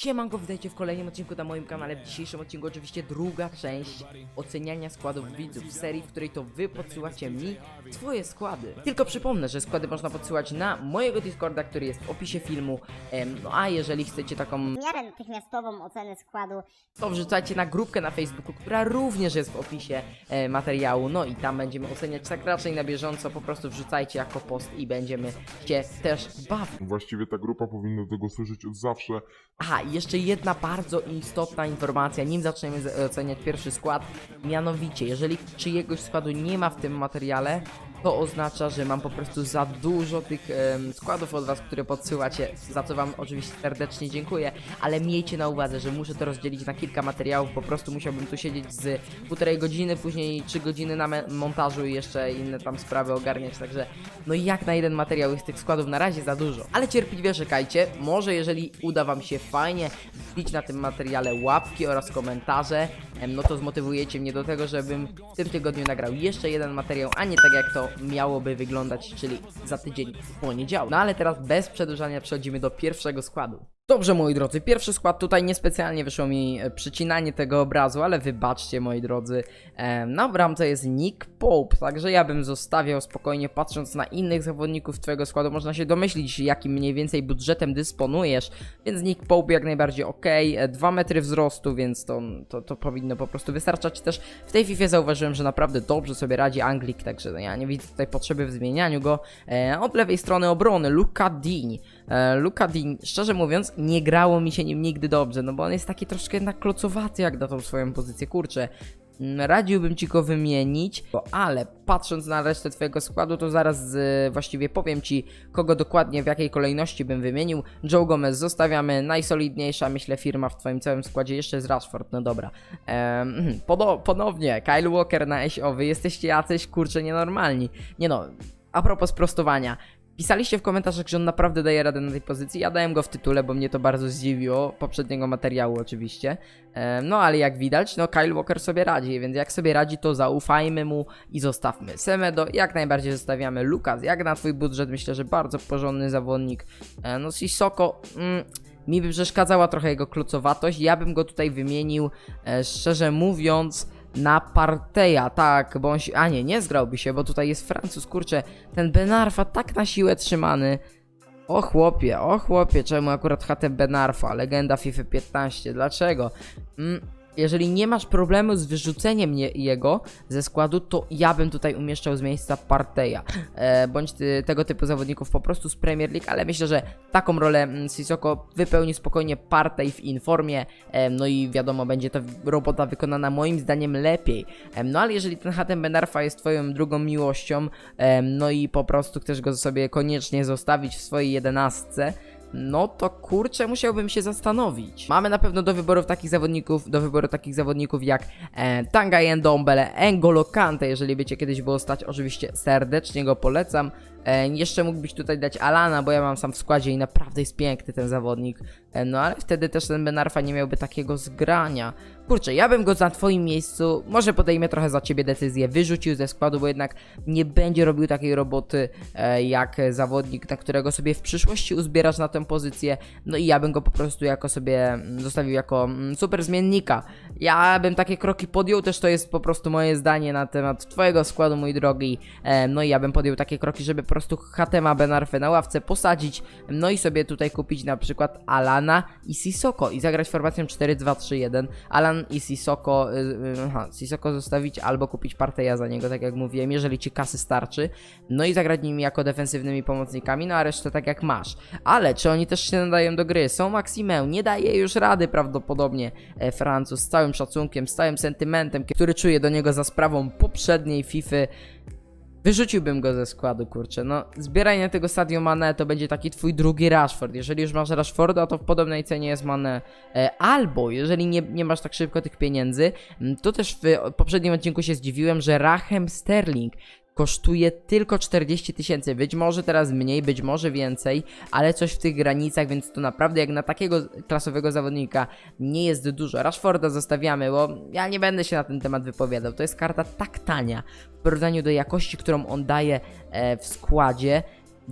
Siemanko, witajcie w kolejnym odcinku na moim kanale. W dzisiejszym odcinku oczywiście druga część oceniania składów widzów w serii, w której to wy podsyłacie mi swoje składy. Tylko przypomnę, że składy można podsyłać na mojego Discorda, który jest w opisie filmu. Em, no a jeżeli chcecie taką w miarę natychmiastową ocenę składu. to wrzucajcie na grupkę na Facebooku, która również jest w opisie e, materiału. No i tam będziemy oceniać tak raczej na bieżąco. Po prostu wrzucajcie jako post i będziemy się też bawić. Właściwie ta grupa powinna tego słyszeć od zawsze. Aha, i jeszcze jedna bardzo istotna informacja, nim zaczniemy oceniać pierwszy skład. Mianowicie, jeżeli czyjegoś składu nie ma w tym materiale, to oznacza, że mam po prostu za dużo tych składów od Was, które podsyłacie, za co Wam oczywiście serdecznie dziękuję, ale miejcie na uwadze, że muszę to rozdzielić na kilka materiałów, po prostu musiałbym tu siedzieć z półtorej godziny, później trzy godziny na montażu i jeszcze inne tam sprawy ogarniać, także no jak na jeden materiał jest tych składów na razie za dużo. Ale cierpliwie czekajcie, może jeżeli uda Wam się fajnie wbić na tym materiale łapki oraz komentarze, no to zmotywujecie mnie do tego, żebym w tym tygodniu nagrał jeszcze jeden materiał, a nie tak jak to miałoby wyglądać, czyli za tydzień w poniedziałek. No ale teraz bez przedłużania przechodzimy do pierwszego składu. Dobrze moi drodzy, pierwszy skład tutaj niespecjalnie wyszło mi e, przycinanie tego obrazu, ale wybaczcie moi drodzy. E, na bramce jest Nick Pope, także ja bym zostawiał spokojnie patrząc na innych zawodników twojego składu, można się domyślić jakim mniej więcej budżetem dysponujesz, więc Nick Pope jak najbardziej ok, 2 metry wzrostu, więc to, to, to powinno po prostu wystarczać. Też w tej FIFA zauważyłem, że naprawdę dobrze sobie radzi Anglik, także ja nie widzę tutaj potrzeby w zmienianiu go. E, od lewej strony obrony Luka Dean. E, Luka Dean, szczerze mówiąc, nie grało mi się nim nigdy dobrze, no bo on jest taki troszkę jednak klocowaty jak na tą swoją pozycję, kurczę. Mm, Radziłbym ci go wymienić, ale patrząc na resztę twojego składu, to zaraz e, właściwie powiem ci, kogo dokładnie, w jakiej kolejności bym wymienił. Joe Gomez zostawiamy, najsolidniejsza myślę firma w twoim całym składzie, jeszcze jest Rashford, no dobra. Podo- ponownie, Kyle Walker na SO, wy jesteście jacyś, kurczę, nienormalni. Nie no, a propos sprostowania. Pisaliście w komentarzach, że on naprawdę daje radę na tej pozycji. Ja dałem go w tytule, bo mnie to bardzo zdziwiło. Poprzedniego materiału oczywiście. No ale jak widać, no Kyle Walker sobie radzi, więc jak sobie radzi, to zaufajmy mu i zostawmy. Semedo jak najbardziej zostawiamy. Lukas, jak na twój budżet, myślę, że bardzo porządny zawodnik. E, No Sissoko, mm, mi by przeszkadzała trochę jego klocowatość. Ja bym go tutaj wymienił, e, szczerze mówiąc, na Parteja, tak, bo on się, a nie, nie zgrałby się, bo tutaj jest Francuz, kurczę, ten Benarfa tak na siłę trzymany. O chłopie, o chłopie, czemu akurat HT Benarfa, legenda FIFA 15, dlaczego? Mm, jeżeli nie masz problemu z wyrzuceniem nie, jego ze składu, to ja bym tutaj umieszczał z miejsca Parteja, e, bądź ty, tego typu zawodników po prostu z Premier League, ale myślę, że taką rolę mm, Sissoko wypełni spokojnie Partey w informie, em, no i wiadomo, będzie to robota wykonana moim zdaniem lepiej. Em, No ale jeżeli ten Hatem Benarfa jest twoją drugą miłością, em, no i po prostu chcesz go sobie koniecznie zostawić w swojej jedenastce, no to kurczę, musiałbym się zastanowić. Mamy na pewno do wyboru takich zawodników, do wyboru takich zawodników jak e, Tanga Ndombele, Engolo Kante, jeżeli wiecie kiedyś było stać, oczywiście serdecznie go polecam. E, jeszcze mógłbyś tutaj dać Alana, bo ja mam sam w składzie i naprawdę jest piękny ten zawodnik. E, no ale wtedy też ten Benarfa nie miałby takiego zgrania. Kurczę, ja bym go na twoim miejscu, może podejmie trochę za ciebie decyzję, wyrzucił ze składu, bo jednak nie będzie robił takiej roboty e, jak zawodnik, na którego sobie w przyszłości uzbierasz na tę pozycję. No i ja bym go po prostu jako sobie mm, zostawił jako mm, super zmiennika. Ja bym takie kroki podjął, też to jest po prostu moje zdanie na temat twojego składu, mój drogi. E, no i ja bym podjął takie kroki, żeby prostu Hatema Benarfę na ławce posadzić, no i sobie tutaj kupić na przykład Alana i Sisoko i zagrać formacją 4-2-3-1. Alan i Sisoko, y, y, aha, Sisoko zostawić albo kupić Parteja za niego, tak jak mówiłem, jeżeli ci kasy starczy. No i zagrać nimi jako defensywnymi pomocnikami, no a resztę tak jak masz. Ale czy oni też się nadają do gry? Są Maximę, nie daje już rady prawdopodobnie e, Francuz z całym szacunkiem, z całym sentymentem, który czuje do niego za sprawą poprzedniej FIFA. Wyrzuciłbym go ze składu, kurczę. No, zbieranie tego Sadio Mane to będzie taki twój drugi Rashford. Jeżeli już masz Rashforda, to w podobnej cenie jest Mane. E, albo, jeżeli nie, nie masz tak szybko tych pieniędzy, to też w poprzednim odcinku się zdziwiłem, że Raheem Sterling kosztuje tylko 40 tysięcy. Być może teraz mniej, być może więcej, ale coś w tych granicach, więc to naprawdę jak na takiego klasowego zawodnika nie jest dużo. Rashforda zostawiamy, bo ja nie będę się na ten temat wypowiadał. To jest karta tak tania w porównaniu do jakości, którą on daje e, w składzie.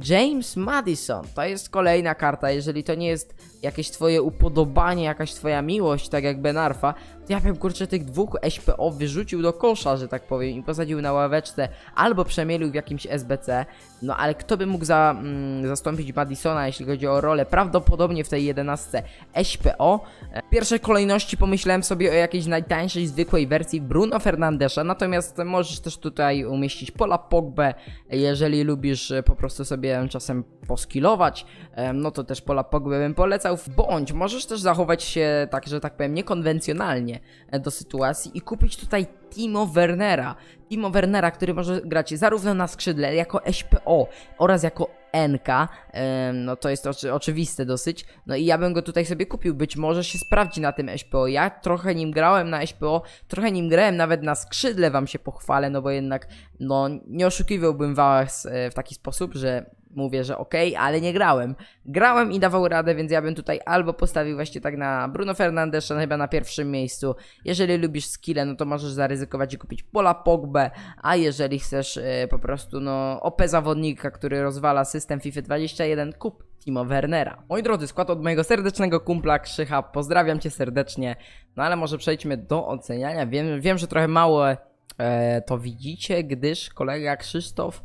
James Madison, to jest kolejna karta, jeżeli to nie jest jakieś twoje upodobanie, jakaś twoja miłość, tak jak Benarfa, to ja bym kurczę tych dwóch SPO wyrzucił do kosza, że tak powiem, i posadził na ławeczce, albo przemielił w jakimś SBC, no ale kto by mógł za, mm, zastąpić Madisona, jeśli chodzi o rolę, prawdopodobnie w tej 11 SPO. E, W pierwszej kolejności pomyślałem sobie o jakiejś najtańszej, zwykłej wersji Bruno Fernandesza, natomiast możesz też tutaj umieścić Pola Pogbę, jeżeli lubisz e, po prostu sobie czasem poskilować, e, no to też Pola Pogbę bym polecał, bądź możesz też zachować się tak, że tak powiem, niekonwencjonalnie e, do sytuacji i kupić tutaj Timo Wernera. Timo Wernera, który może grać zarówno na skrzydle, jako SPO oraz jako NK, em, no to jest oczy, oczywiste dosyć, no i ja bym go tutaj sobie kupił, być może się sprawdzi na tym SPO, ja trochę nim grałem na SPO, trochę nim grałem nawet na skrzydle, wam się pochwalę, no bo jednak, no nie oszukiwałbym was e, w taki sposób, że mówię, że okej, ale nie grałem. Grałem i dawał radę, więc ja bym tutaj albo postawił właśnie tak na Bruno Fernandesza, chyba na pierwszym miejscu. Jeżeli lubisz skille, no to możesz zaryzykować i kupić Pola Pogbę, a jeżeli chcesz e, po prostu no OP zawodnika, który rozwala system FIFA 21, kup Timo Wernera. Moi drodzy, skład od mojego serdecznego kumpla Krzycha, pozdrawiam cię serdecznie. No ale może przejdźmy do oceniania. Wiem, wiem że trochę mało e, to widzicie, gdyż kolega Krzysztof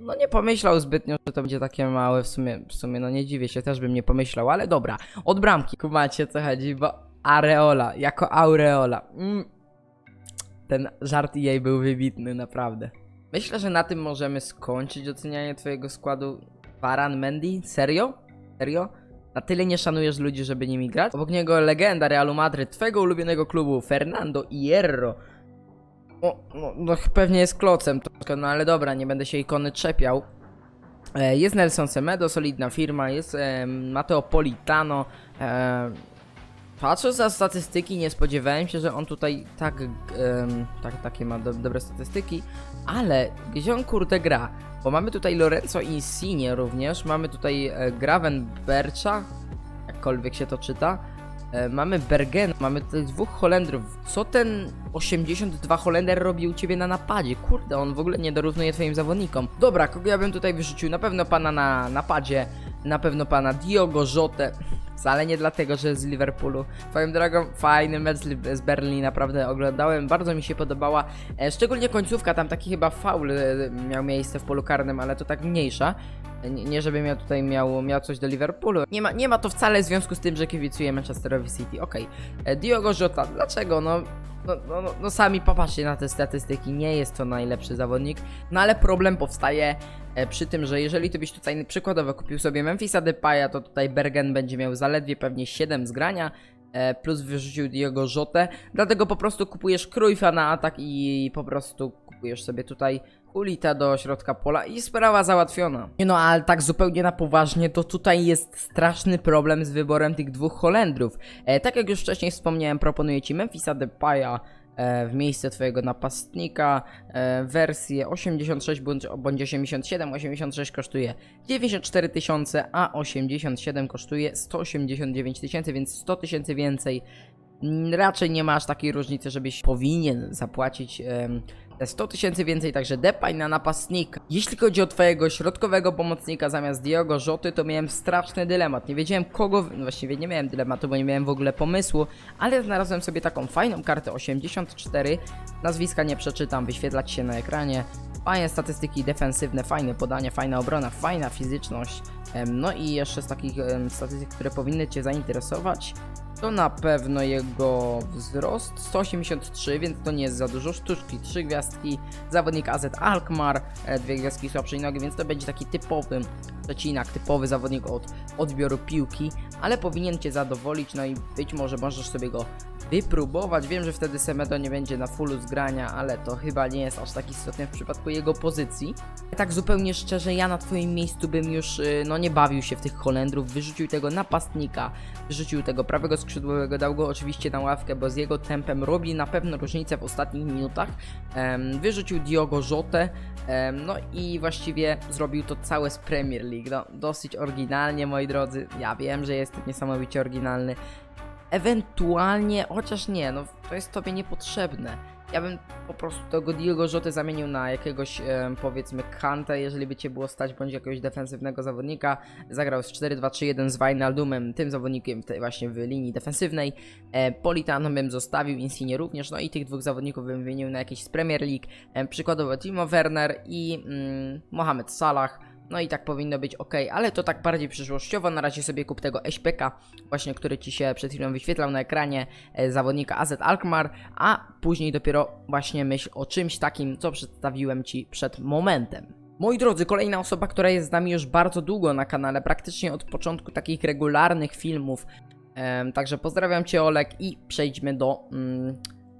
no, nie pomyślał zbytnio, że to będzie takie małe w sumie, w sumie no nie dziwię się, też bym nie pomyślał, ale dobra, od bramki, kumacie co chodzi, bo Areola, jako Aureola, mm. ten żart jej był wybitny, naprawdę. Myślę, że na tym możemy skończyć ocenianie twojego składu Varan Mendy, serio? Serio? Na tyle nie szanujesz ludzi, żeby nimi grać? Obok niego legenda Realu Madryt, twojego ulubionego klubu, Fernando Hierro. O, no, no pewnie jest klocem troszkę, no ale dobra, nie będę się ikony czepiał. E, Jest Nelson Semedo, solidna firma, jest e, Matteo Politano. E, patrząc na statystyki, nie spodziewałem się, że on tutaj tak, em, tak takie ma do, dobre statystyki, ale gdzie on kurde gra? Bo mamy tutaj Lorenzo Insigne również, mamy tutaj e, Gravenbercha, jakkolwiek się to czyta. E, mamy Bergen, mamy tutaj dwóch Holendrów. Co ten 82 Holender robi u ciebie na napadzie? Kurde, on w ogóle nie dorównuje twoim zawodnikom. Dobra, kogo ja bym tutaj wyrzucił? Na pewno pana na napadzie, na pewno pana Diogo Jotę. Wcale nie dlatego, że z Liverpoolu. Twoją drogą, fajny mecz z Li- z Berlin, naprawdę oglądałem, bardzo mi się podobała. E, szczególnie końcówka, tam taki chyba faul e, miał miejsce w polu karnym, ale to tak mniejsza. Nie, nie żeby miał tutaj miał, miał coś do Liverpoolu. Nie ma, nie ma to wcale związku z tym, że kibicuję Manchesterowi City. Okej. E, Diogo Jota, dlaczego? No, no, no, no, no sami popatrzcie na te statystyki, nie jest to najlepszy zawodnik. No ale problem powstaje e, przy tym, że jeżeli ty byś tutaj przykładowo kupił sobie Memphisa Depaya, to tutaj Bergen będzie miał zaledwie pewnie 7 zgrania. E, plus wyrzucił Diogo Jotę, dlatego po prostu kupujesz Cruyffa na atak i po prostu kupujesz sobie tutaj Hulita do środka pola i sprawa załatwiona. No, ale tak zupełnie na poważnie, to tutaj jest straszny problem z wyborem tych dwóch Holendrów. E, tak jak już wcześniej wspomniałem, proponuję Ci Memphisa Depaya e, w miejsce Twojego napastnika. E, wersję 86 bądź, bądź 87. 86 kosztuje 94 tysiące, a 87 kosztuje 189 tysięcy, więc 100 tysięcy więcej. Mm, Raczej nie masz takiej różnicy, żebyś powinien zapłacić 100 tysięcy więcej, także Depay na napastnika. Jeśli chodzi o twojego środkowego pomocnika zamiast Diogo Rzoty, to miałem straszny dylemat. Nie wiedziałem kogo, no właściwie nie miałem dylematu, bo nie miałem w ogóle pomysłu, ale znalazłem sobie taką fajną kartę 84. Nazwiska nie przeczytam, wyświetlać się na ekranie. Fajne statystyki defensywne, fajne podanie, fajna obrona, fajna fizyczność. No i jeszcze z takich statystyk, które powinny Cię zainteresować, to na pewno jego wzrost 183, więc to nie jest za dużo. Sztuczki 3 gwiazdki, zawodnik AZ Alkmaar, e, dwie gwiazdki słabszej nogi, więc to będzie taki typowy przecinak, typowy zawodnik od odbioru piłki, ale powinien Cię zadowolić, no i być może możesz sobie go wypróbować. Wiem, że wtedy Semedo nie będzie na fullu zgrania, ale to chyba nie jest aż tak istotne w przypadku jego pozycji. Tak zupełnie szczerze, ja na Twoim miejscu bym już y, no nie bawił się w tych Holendrów, wyrzucił tego napastnika, wyrzucił tego prawego skrzydłowego, dał go oczywiście na ławkę, bo z jego tempem robi na pewno różnicę w ostatnich minutach. Wyrzucił Diogo Jotę, no i właściwie zrobił to całe z Premier League. No, dosyć oryginalnie, moi drodzy. Ja wiem, że jest niesamowicie oryginalny. Ewentualnie, chociaż nie, no to jest tobie niepotrzebne. Ja bym po prostu tego Diego Jotę zamienił na jakiegoś, em, powiedzmy, Kante, jeżeli by cię było stać, bądź jakiegoś defensywnego zawodnika. Zagrał z 4-2-3-1 z Wijnaldumem, tym zawodnikiem tej właśnie w linii defensywnej. E, Politano bym zostawił, Insigne również, no i tych dwóch zawodników bym wymienił na jakiś z Premier League. E, przykładowo Timo Werner i mm, Mohamed Salah. No i tak powinno być ok, ale to tak bardziej przyszłościowo. Na razie sobie kup tego SPK, właśnie który ci się przed chwilą wyświetlał na ekranie e, zawodnika AZ Alkmaar, a później dopiero właśnie myśl o czymś takim, co przedstawiłem ci przed momentem. Moi drodzy, kolejna osoba, która jest z nami już bardzo długo na kanale, praktycznie od początku takich regularnych filmów. Także pozdrawiam Cię Olek i przejdźmy do mm,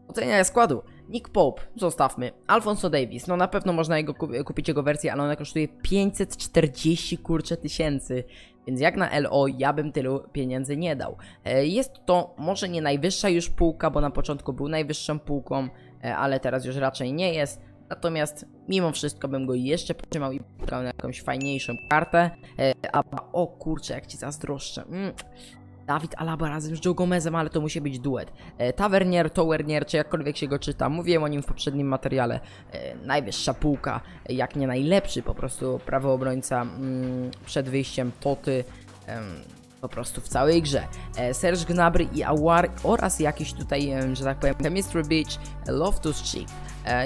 oceniania składu. Nick Pope, zostawmy. Alfonso Davis, no na pewno można jego kup- kupić jego wersję, ale ona kosztuje 540 kurcze tysięcy. Więc jak na LO ja bym tylu pieniędzy nie dał. E, Jest to może nie najwyższa już półka, bo na początku był najwyższą półką, e, ale teraz już raczej nie jest. Natomiast mimo wszystko bym go jeszcze potrzymał i brał na jakąś fajniejszą kartę. E, A o kurczę, jak ci zazdroszczę. Mm. Dawid Alaba razem z Joe Gomezem, ale to musi być duet. E, Tavernier, Towernier, czy jakkolwiek się go czyta, mówiłem o nim w poprzednim materiale. E, najwyższa półka, jak nie najlepszy po prostu prawy obrońca mm, przed wyjściem Toty. po prostu w całej grze. E, Serge Gnabry i Awar oraz jakiś tutaj, że tak powiem, Chemistry Beach, Loftus Cheek.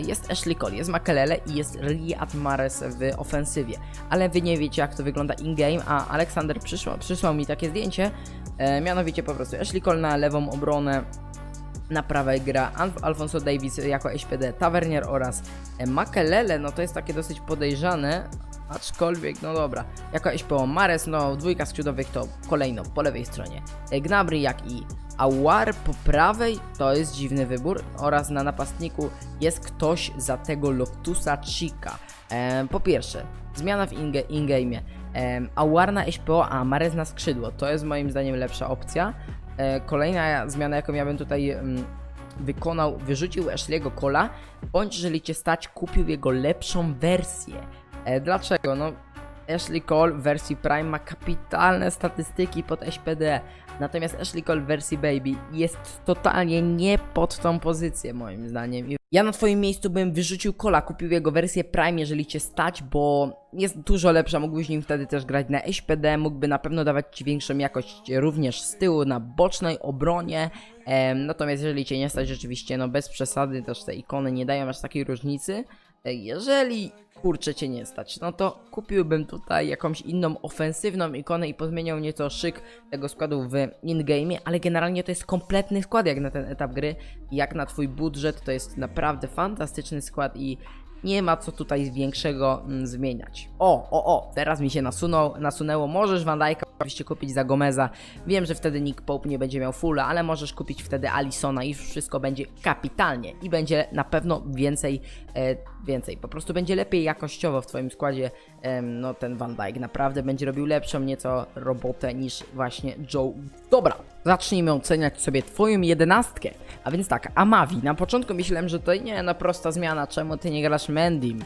Jest Ashley Cole, jest Makelele i jest Riyad Mahrez w ofensywie. Ale wy nie wiecie jak to wygląda in-game, a Aleksander przysłał, przysłał mi takie zdjęcie. E, mianowicie po prostu Ashley Cole na lewą obronę, na prawej gra Alf Alfonso Davis jako SPD Tavernier oraz e, Makelele, no to jest takie dosyć podejrzane, aczkolwiek, no dobra, jako SPO Mares, no dwójka skrzydłowych to kolejno po lewej stronie E, Gnabry, jak i Awar po prawej, to jest dziwny wybór oraz na napastniku jest ktoś za tego Loftusa Chica. E, po pierwsze, zmiana w inge- in-game'ie. Awar na SPO, a Mares na skrzydło. To jest moim zdaniem lepsza opcja. E, kolejna zmiana, jaką ja bym tutaj mm, wykonał, wyrzucił Ashley'ego Cola, bądź jeżeli cię stać, kupił jego lepszą wersję. E, dlaczego? No, Ashley Cole w wersji Prime ma kapitalne statystyki pod SPD, natomiast Ashley Cole w wersji Baby jest totalnie nie pod tą pozycję moim zdaniem. I Ja na twoim miejscu bym wyrzucił Cola, kupił jego wersję Prime, jeżeli cię stać, bo jest dużo lepsza, mógłbyś nim wtedy też grać na SPD, mógłby na pewno dawać ci większą jakość również z tyłu na bocznej obronie. Em, natomiast jeżeli cię nie stać rzeczywiście, no bez przesady, też te ikony nie dają aż takiej różnicy. Jeżeli kurczę cię nie stać, no to kupiłbym tutaj jakąś inną ofensywną ikonę i pozmieniał nieco szyk tego składu w in-game, ale generalnie to jest kompletny skład jak na ten etap gry, jak na twój budżet, to jest naprawdę fantastyczny skład i nie ma co tutaj większego mm, zmieniać. O, o, o, teraz mi się nasunął, nasunęło, możesz Van Dijk'a oczywiście kupić za Gomeza, wiem, że wtedy Nick Pope nie będzie miał fulla, ale możesz kupić wtedy Alisona i wszystko będzie kapitalnie i będzie na pewno więcej, e, więcej, po prostu będzie lepiej jakościowo w twoim składzie, em, no ten Van Dijk naprawdę będzie robił lepszą nieco robotę niż właśnie Joe. Dobra, zacznijmy oceniać sobie twoją jedenastkę, a więc tak, Amavi, na początku myślałem, że to nie, no prosta zmiana, czemu ty nie grasz Mendim?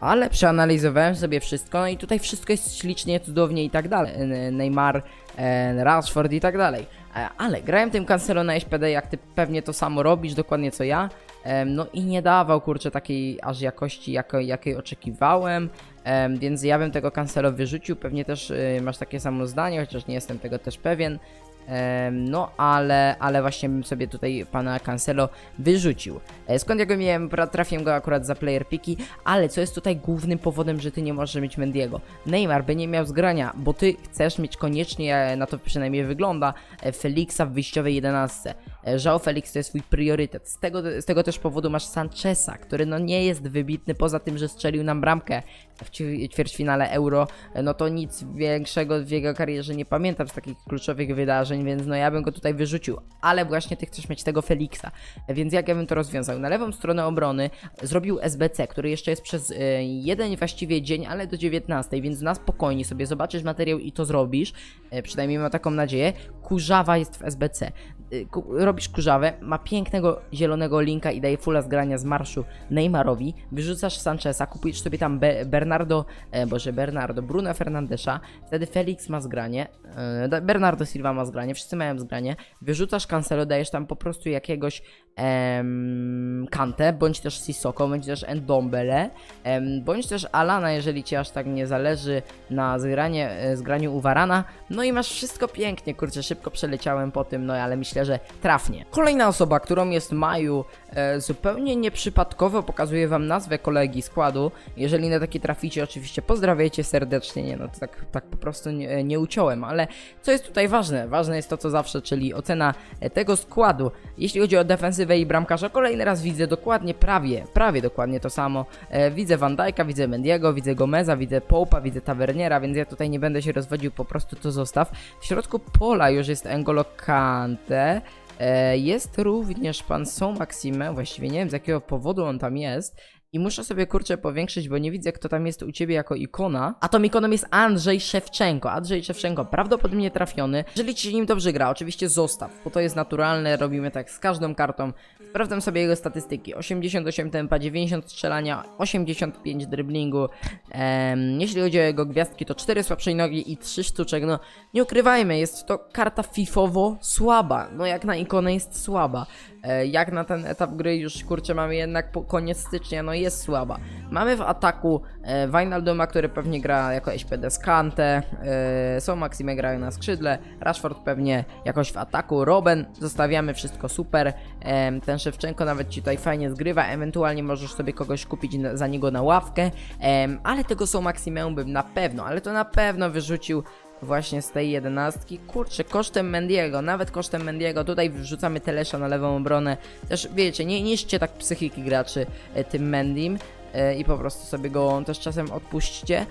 Ale przeanalizowałem sobie wszystko, no i tutaj wszystko jest ślicznie, cudownie i tak dalej. Neymar, e, Rashford i tak dalej. E, Ale grałem tym Cancelo na SPD, jak ty pewnie to samo robisz, dokładnie co ja. No i nie dawał, kurczę, takiej aż jakości, jako, jakiej oczekiwałem. Em, Więc ja bym tego Cancelo wyrzucił. Pewnie też y, masz takie samo zdanie, chociaż nie jestem tego też pewien. No, ale, ale właśnie bym sobie tutaj pana Cancelo wyrzucił. E, Skąd ja go miałem? Trafiłem go akurat za player piki, ale co jest tutaj głównym powodem, że ty nie możesz mieć Mendiego? Neymar by nie miał zgrania, bo ty chcesz mieć koniecznie, e, na to przynajmniej wygląda, e, Felixa w wyjściowej 11. E, João Felix to jest twój priorytet. Z tego, z tego też powodu masz Sancheza, który no nie jest wybitny, poza tym, że strzelił nam bramkę w ćwierćfinale Euro, e, no to nic większego w jego karierze nie pamiętam z takich kluczowych wydarzeń, więc no ja bym go tutaj wyrzucił, ale właśnie ty chcesz mieć tego Felixa, E, więc jak ja bym to rozwiązał? Na lewą stronę obrony zrobił SBC, który jeszcze jest przez jeden właściwie dzień, ale do 19, więc na spokojnie sobie zobaczysz materiał i to zrobisz, przynajmniej mam taką nadzieję. Kurzawa jest w SBC. Y, robisz kurzawę, ma pięknego zielonego linka i daje fulla z grania z marszu Neymarowi, wyrzucasz Sancheza, kupujesz sobie tam Be Bernardo, e, boże Bernardo, Bruno Fernandesza, wtedy Felix ma zgranie, e, Bernardo Silva ma zgranie, wszyscy mają zgranie, wyrzucasz Cancelo, dajesz tam po prostu jakiegoś em, Kante, bądź też Sissoko, bądź też Endombele, bądź też Alana, jeżeli ci aż tak nie zależy na zgranie, e, zgraniu u Varana, no i masz wszystko pięknie, kurczę, szybko przeleciałem po tym, no ale myślę, że trafnie. Kolejna osoba, którą jest Maju, e, zupełnie nieprzypadkowo pokazuję wam nazwę kolegi składu, jeżeli na takie traficie, oczywiście pozdrawiajcie serdecznie, nie no, to tak, tak po prostu nie, nie uciąłem, ale co jest tutaj ważne? Ważne jest to, co zawsze, czyli ocena e, tego składu. Jeśli chodzi o defensywę i bramkarza, kolejny raz widzę dokładnie, prawie, prawie dokładnie to samo. E, widzę Van Dijk'a, widzę Mendiego, widzę Gomeza, widzę Pope'a, widzę Taverniera, więc ja tutaj nie będę się rozwodził, po prostu to zostaw. W środku pola już jest Engolo Kante. E, jest również pan Są Maxime, właściwie nie wiem z jakiego powodu on tam jest. I muszę sobie kurczę powiększyć, bo nie widzę kto tam jest u ciebie jako ikona. A tą ikoną jest Andrzej Szewczenko. Andrzej Szewczenko prawdopodobnie trafiony. Jeżeli ci się nim dobrze gra, oczywiście zostaw, bo to jest naturalne, robimy tak z każdą kartą. Sprawdzam sobie jego statystyki. 88 tempa, 90 strzelania, 85 driblingu. Em, jeśli chodzi o jego gwiazdki, to 4 słabszej nogi i 3 sztuczek. No, nie ukrywajmy, jest to karta fifowo słaba. No, jak na ikonę jest słaba. E, jak na ten etap gry już kurczę mamy jednak po koniec stycznia, no jest słaba. Mamy w ataku e, Wijnalduma, który pewnie gra jako SPD z Kante, e, są Maxime grają na skrzydle, Rashford pewnie jakoś w ataku, Robben, zostawiamy wszystko super, e, ten Szewczenko nawet ci tutaj fajnie zgrywa, ewentualnie możesz sobie kogoś kupić na, za niego na ławkę, em, ale tego są Maximę bym na pewno, ale to na pewno wyrzucił właśnie z tej jedenastki. Kurczę, kosztem Mendiego, nawet kosztem Mendiego, tutaj wrzucamy Telesza na lewą obronę. Też wiecie, nie niszczcie tak psychiki graczy e, tym Mendim. E, I po prostu sobie go też czasem odpuśćcie,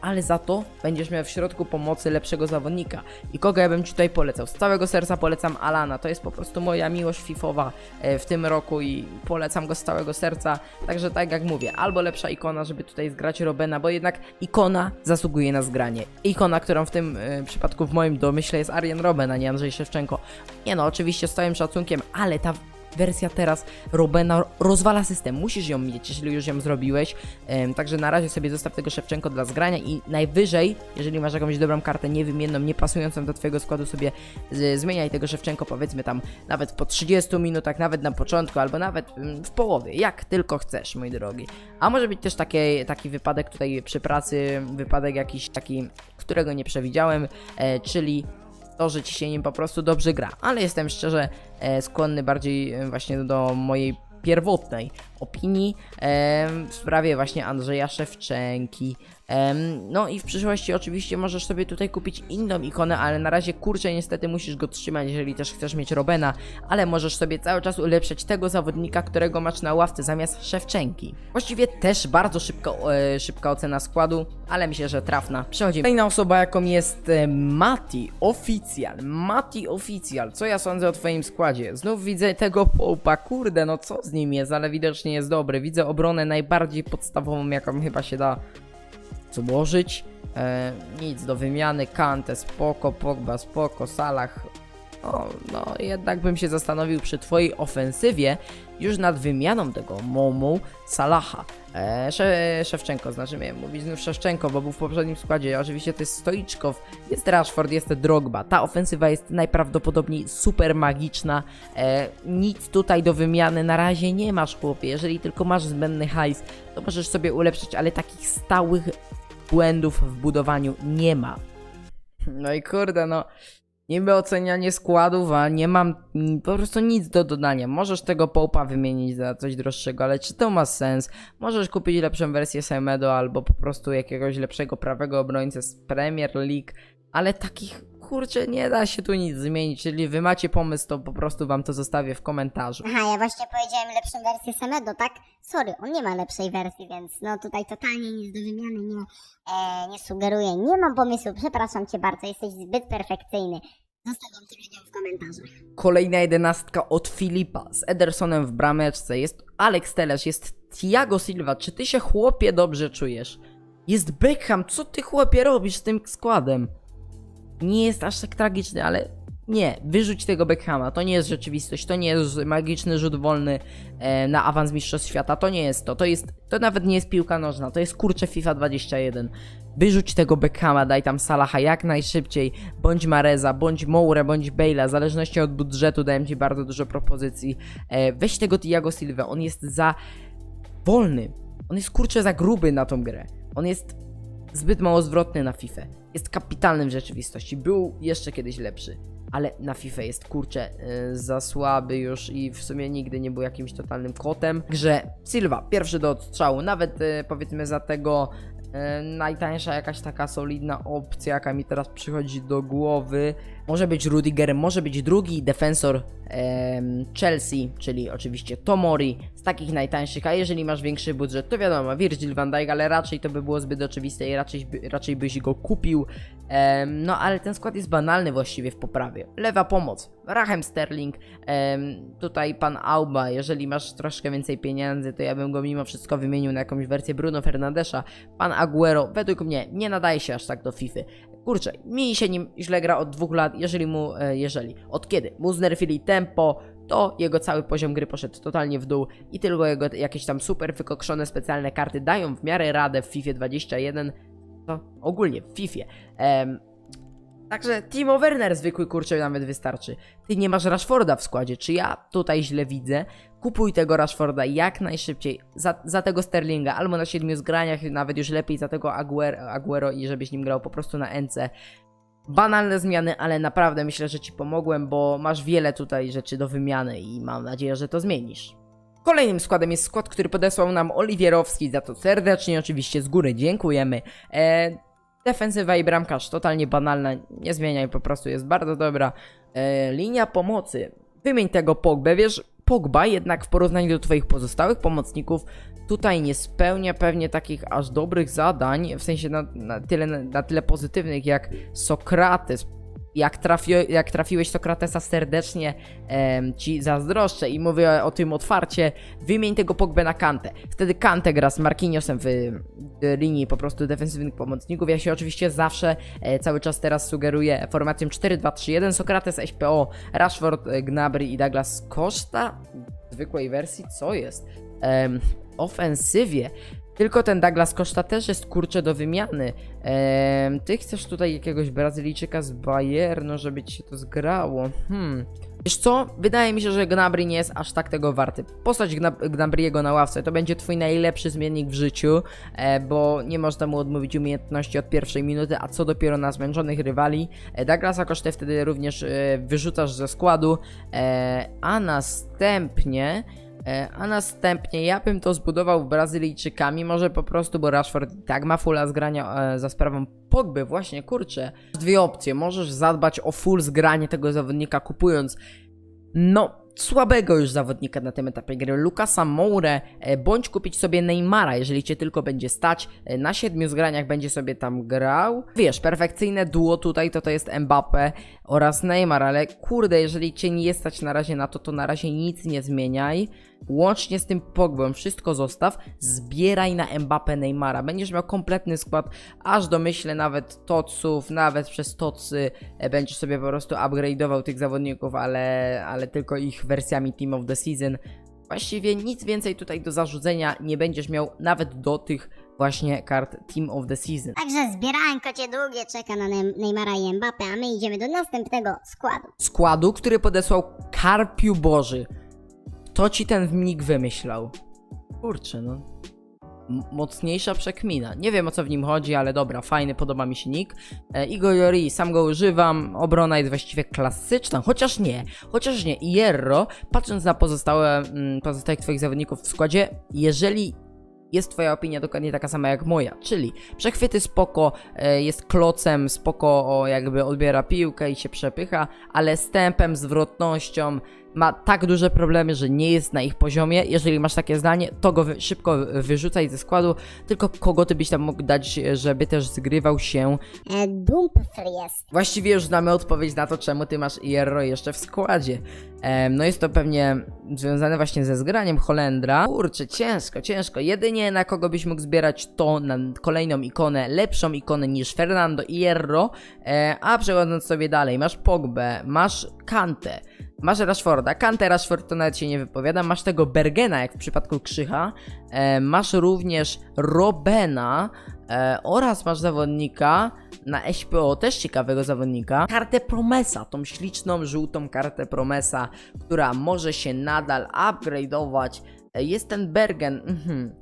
ale za to będziesz miał w środku pomocy lepszego zawodnika. I kogo ja bym ci tutaj polecał? Z całego serca polecam Alana. To jest po prostu moja miłość fifowa e, w tym roku i polecam go z całego serca. Także tak jak mówię, albo lepsza ikona, żeby tutaj zgrać Robena, bo jednak ikona zasługuje na zgranie. Ikona, którą w tym e, przypadku w moim domyśle jest Arjen Robben, a nie Andrzej Szewczenko. Nie no, oczywiście z całym szacunkiem, ale ta wersja teraz Robena rozwala system. Musisz ją mieć, jeżeli już ją zrobiłeś. Także na razie sobie zostaw tego Szewczenko dla zgrania i najwyżej, jeżeli masz jakąś dobrą kartę niewymienną, nie pasującą do twojego składu, sobie zmieniaj tego Szewczenko powiedzmy tam nawet po 30 minutach, nawet na początku, albo nawet w połowie, jak tylko chcesz, mój drogi. A może być też takie, taki wypadek tutaj przy pracy, wypadek jakiś taki, którego nie przewidziałem, e, czyli to, że ci się nim po prostu dobrze gra, ale jestem szczerze e, skłonny bardziej e, właśnie do mojej pierwotnej opinii w sprawie właśnie Andrzeja Szewczenki. No i w przyszłości oczywiście możesz sobie tutaj kupić inną ikonę, ale na razie kurczę niestety musisz go trzymać, jeżeli też chcesz mieć Robena, ale możesz sobie cały czas ulepszać tego zawodnika, którego masz na ławce zamiast Szewczenki. Właściwie też bardzo szybko, e, szybka ocena składu, ale myślę, że trafna. Przechodzimy. Kolejna osoba jaką jest e, Mati Oficjal. Mati Oficjal, co ja sądzę o twoim składzie? Znów widzę tego Połpa, kurde no co z nim jest, ale widocznie jest dobry. Widzę obronę najbardziej podstawową jaką chyba się da złożyć. E, nic do wymiany, Kante spoko, Pogba spoko, Salah no, no, jednak bym się zastanowił przy twojej ofensywie już nad wymianą tego Momu Salaha. E, Sze, Szewczenko, znaczy miałem mówić znów Szewczenko, bo był w poprzednim składzie. Oczywiście to jest Stoiczkow, jest Rashford, jest Drogba. Ta ofensywa jest najprawdopodobniej super magiczna. E, nic tutaj do wymiany na razie nie masz, chłopie. Jeżeli tylko masz zbędny hajs, to możesz sobie ulepszyć, ale takich stałych błędów w budowaniu nie ma. No i kurde, no. Niby ocenianie składów, a nie mam po prostu nic do dodania. Możesz tego połpa wymienić za coś droższego, ale czy to ma sens? Możesz kupić lepszą wersję Semedo albo po prostu jakiegoś lepszego prawego obrońcę z Premier League, ale takich kurczę nie da się tu nic zmienić. Czyli wy macie pomysł, to po prostu wam to zostawię w komentarzu. Aha, ja właśnie powiedziałem lepszą wersję Semedo, tak? Sorry, on nie ma lepszej wersji, więc no tutaj totalnie nic do wymiany nie, e, nie sugeruję. Nie mam pomysłu, przepraszam cię bardzo, jesteś zbyt perfekcyjny. Zostawiam ci w komentarzach. Kolejna jedenastka od Filipa z Edersonem w brameczce. Jest Alex Teles, jest Thiago Silva. Czy ty się chłopie dobrze czujesz? Jest Beckham, co ty chłopie robisz z tym składem? Nie jest aż tak tragiczny, ale Nie, wyrzuć tego Beckhama, to nie jest rzeczywistość, to nie jest magiczny rzut wolny e, na awans Mistrzostw Świata, to nie jest to, to jest, to nawet nie jest piłka nożna, to jest kurcze FIFA 21. Wyrzuć tego Beckhama, daj tam Salaha jak najszybciej, bądź Mareza, bądź Moure, bądź Bale'a, w zależności od budżetu dałem Ci bardzo dużo propozycji. E, weź tego Thiago Silva, on jest za wolny, on jest kurczę za gruby na tą grę, on jest zbyt mało zwrotny na FIFA. Jest kapitalnym w rzeczywistości. Był jeszcze kiedyś lepszy. Ale na FIFA jest kurczę yy, za słaby już i w sumie nigdy nie był jakimś totalnym kotem. Grze Silva, pierwszy do odstrzału, nawet yy, powiedzmy za tego najtańsza jakaś taka solidna opcja, jaka mi teraz przychodzi do głowy. Może być Rudiger, może być drugi defensor Chelsea, czyli oczywiście Tomori, z takich najtańszych, a jeżeli masz większy budżet, to wiadomo, Virgil van Dijk, ale raczej to by było zbyt oczywiste i raczej, raczej byś go kupił. No ale ten skład jest banalny właściwie w poprawie. Lewa pomoc, Raheem Sterling, tutaj pan Auba, jeżeli masz troszkę więcej pieniędzy, to ja bym go mimo wszystko wymienił na jakąś wersję Bruno Fernandesza. Pan Aguero, według mnie, nie nadaje się aż tak do FIFA. Kurczę, mi się nim źle gra od dwóch lat, jeżeli mu, e, jeżeli, od kiedy? Mu znerfili tempo, to jego cały poziom gry poszedł totalnie w dół i tylko jego jakieś tam super wykokszone specjalne karty dają w miarę radę w FIFA 21, to ogólnie w FIFA. Em, Także Timo Werner zwykły kurczę nawet wystarczy. Ty nie masz Rashforda w składzie, czy ja tutaj źle widzę? Kupuj tego Rashforda jak najszybciej za, za tego Sterlinga, albo na siedmiu zgraniach, nawet już lepiej za tego Aguero, Aguero i żebyś nim grał po prostu na NC. Banalne zmiany, ale naprawdę myślę, że ci pomogłem, bo masz wiele tutaj rzeczy do wymiany i mam nadzieję, że to zmienisz. Kolejnym składem jest skład, który podesłał nam Oliwierowski, za to serdecznie oczywiście z góry dziękujemy. E, defensywa i bramkarz totalnie banalna, nie zmieniaj, po prostu jest bardzo dobra. E, linia pomocy, wymień tego Pogbę, wiesz, Pogba jednak w porównaniu do twoich pozostałych pomocników tutaj nie spełnia pewnie takich aż dobrych zadań, w sensie na, na, tyle, na tyle pozytywnych jak Sokrates. Jak, trafi, jak trafiłeś Sokratesa serdecznie em, ci zazdroszczę i mówię o tym otwarcie, wymień tego Pogbę na Kantę. Wtedy Kantę gra z Marquinhosem w, w linii po prostu defensywnych pomocników. Ja się oczywiście zawsze e, cały czas teraz sugeruję formacją 4-2-3-1. Sokrates, SPO, Rashford, e, Gnabry i Douglas Costa w zwykłej wersji. Co jest? Ofensywie. Tylko ten Douglas Costa też jest kurczę do wymiany. Em, ty chcesz tutaj jakiegoś Brazylijczyka z Bayernu, żeby ci się to zgrało. Hmm. Wiesz co? Wydaje mi się, że Gnabry nie jest aż tak tego warty. Postać Gna- Gnabriego na ławce to będzie twój najlepszy zmiennik w życiu, e, bo nie można mu odmówić umiejętności od pierwszej minuty, a co dopiero na zmęczonych rywali. E, Douglasa Kosztę wtedy również e, wyrzucasz ze składu, e, a następnie... E, A następnie ja bym to zbudował Brazylijczykami, może po prostu, bo Rashford tak ma fulla zgrania e, za sprawą Pogby, właśnie, kurczę. Dwie opcje, możesz zadbać o full zgranie tego zawodnika kupując, no, słabego już zawodnika na tym etapie gry, Lukasa Moure, e, bądź kupić sobie Neymara, jeżeli cię tylko będzie stać, na siedmiu zgraniach będzie sobie tam grał. Wiesz, perfekcyjne duo tutaj to to jest Mbappe oraz Neymar, ale kurde, jeżeli cię nie stać na razie na to, to na razie nic nie zmieniaj. Łącznie z tym Pogbą, wszystko zostaw, zbieraj na Mbappe Neymara. Będziesz miał kompletny skład, aż do myślę nawet toców, nawet przez tocy e, będziesz sobie po prostu upgrade'ował tych zawodników, ale, ale tylko ich wersjami Team of the Season. Właściwie nic więcej tutaj do zarzucenia nie będziesz miał nawet do tych właśnie kart Team of the Season. Także zbierałem kocie długie, czeka na Neymara i Mbappe, a my idziemy do następnego składu. składu, który podesłał Karpiu Boży. Kto ci ten nick wymyślał? Kurczę, no. M- mocniejsza przekmina. Nie wiem o co w nim chodzi, ale dobra, fajny, podoba mi się nick. E, Igor Jori, sam go używam. Obrona jest właściwie klasyczna, chociaż nie. Chociaż nie. Ierro, patrząc na pozostałe, mm, pozostałych twoich zawodników w składzie, jeżeli jest twoja opinia dokładnie taka sama jak moja, czyli przechwyty spoko, e, jest klocem, spoko o, jakby odbiera piłkę i się przepycha, ale z tempem, zwrotnością ma tak duże problemy, że nie jest na ich poziomie. Jeżeli masz takie zdanie, to go szybko wyrzucaj ze składu, tylko kogo ty byś tam mógł dać, żeby też zgrywał się. E, Dumfries. Właściwie już znamy odpowiedź na to, czemu ty masz Ierro jeszcze w składzie. No jest to pewnie związane właśnie ze zgraniem Holendra. Kurczę, ciężko, ciężko. Jedynie na kogo byś mógł zbierać to na kolejną ikonę, lepszą ikonę niż Fernando Hierro. E, a przechodząc sobie dalej, masz Pogbę, masz Kantę. Masz Rashforda, Kante Rashford to nawet się nie wypowiada, masz tego Bergena jak w przypadku Krzycha, e, masz również Robena e, oraz masz zawodnika na SPO, też ciekawego zawodnika, kartę Promesa, tą śliczną, żółtą kartę Promesa, która może się nadal upgrade'ować. E, jest ten Bergen, mhm.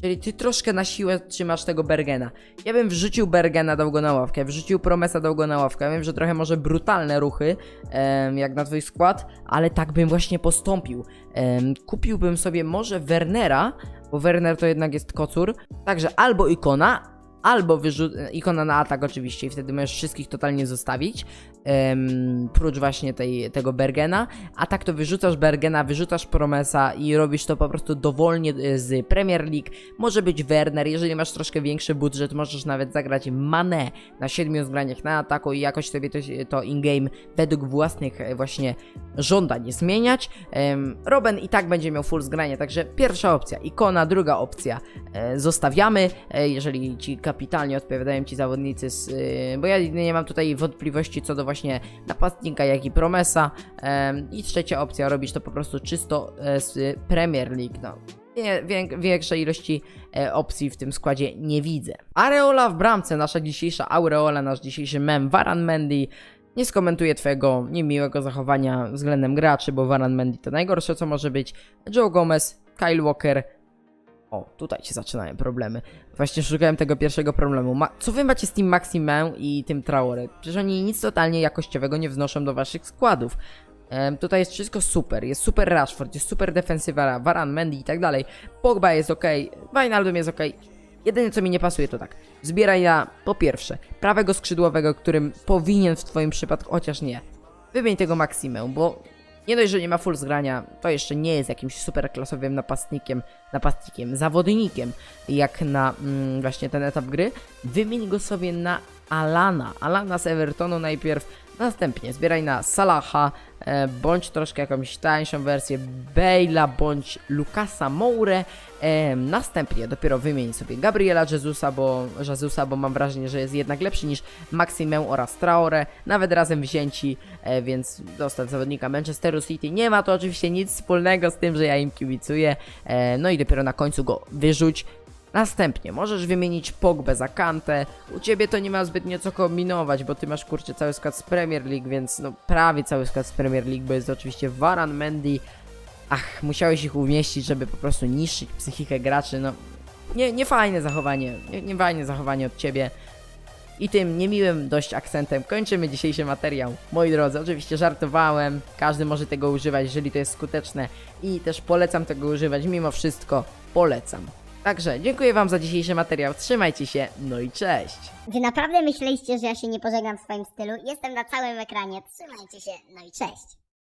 Czyli ty troszkę na siłę trzymasz tego Bergena. Ja bym wrzucił Bergena, dał na ławkę, wrzucił Promesa, dał na ławkę. Ja wiem, że trochę może brutalne ruchy, em, jak na twój skład, ale tak bym właśnie postąpił. Em, kupiłbym sobie może Wernera, bo Werner to jednak jest kocur. Także albo ikona, albo ikona na atak oczywiście i wtedy możesz wszystkich totalnie zostawić, em, prócz właśnie tej, tego Bergena, a tak to wyrzucasz Bergena, wyrzucasz Promesa i robisz to po prostu dowolnie e, z Premier League, może być Werner, jeżeli masz troszkę większy budżet, możesz nawet zagrać Mane na siedmiu zgraniach na ataku i jakoś sobie to, to in-game według własnych e, właśnie żądań zmieniać. Robin i tak będzie miał full zgranie, także pierwsza opcja, ikona, druga opcja. E, zostawiamy, jeżeli ci kapitalnie odpowiadają ci zawodnicy, z, e, bo ja nie mam tutaj wątpliwości co do właśnie napastnika, jak i promesa. I trzecia opcja, robisz to po prostu czysto e, z Premier League. No. Większej ilości e, opcji w tym składzie nie widzę. Areola w bramce, nasza dzisiejsza aureola, nasz dzisiejszy mem, Varan Mendy. Nie skomentuję twojego niemiłego zachowania względem graczy, bo Varan Mendy to najgorsze co może być. Joe Gomez, Kyle Walker. O, tutaj się zaczynają problemy. Właśnie szukałem tego pierwszego problemu. Ma co wy macie z tym Maximem i tym Traore? Przecież oni nic totalnie jakościowego nie wznoszą do waszych składów. Tutaj jest wszystko super, jest super Rashford, jest super defensywa, Varan, Mendy i tak dalej. Pogba jest ok, Wijnaldum jest ok. Jedyne co mi nie pasuje to tak, zbieraj na, po pierwsze, prawego skrzydłowego, którym powinien w twoim przypadku, chociaż nie. Wymień tego Maximę, bo nie dość, że nie ma full zgrania, to jeszcze nie jest jakimś super klasowym napastnikiem, napastnikiem, zawodnikiem, jak na mm, właśnie ten etap gry. Wymień go sobie na Alana, Alana z Evertonu najpierw, następnie zbieraj na Salaha, e, bądź troszkę jakąś tańszą wersję Bale'a, bądź Lukasa Moure, e, następnie dopiero wymień sobie Gabriela Jezusa, bo, Jezusa, bo mam wrażenie, że jest jednak lepszy niż Maximę oraz Traore, nawet razem wzięci, e, więc dostać zawodnika Manchesteru City. Nie ma to oczywiście nic wspólnego z tym, że ja im kibicuję, e, no i dopiero na końcu go wyrzuć. Następnie możesz wymienić Pogbę za Kantę. U ciebie to nie ma zbytnio co kombinować, bo ty masz kurczę cały skład z Premier League, więc no prawie cały skład z Premier League, bo jest oczywiście Varan, Mendy. Ach, musiałeś ich umieścić, żeby po prostu niszczyć psychikę graczy. No nie, nie fajne zachowanie, nie, nie fajne zachowanie od ciebie. I tym niemiłym dość akcentem kończymy dzisiejszy materiał. Moi drodzy, oczywiście żartowałem, każdy może tego używać, jeżeli to jest skuteczne i też polecam tego używać, mimo wszystko polecam. Także dziękuję Wam za dzisiejszy materiał, trzymajcie się, no i cześć! Wy naprawdę myśleliście, że ja się nie pożegnam w swoim stylu? Jestem na całym ekranie. Trzymajcie się, no i cześć.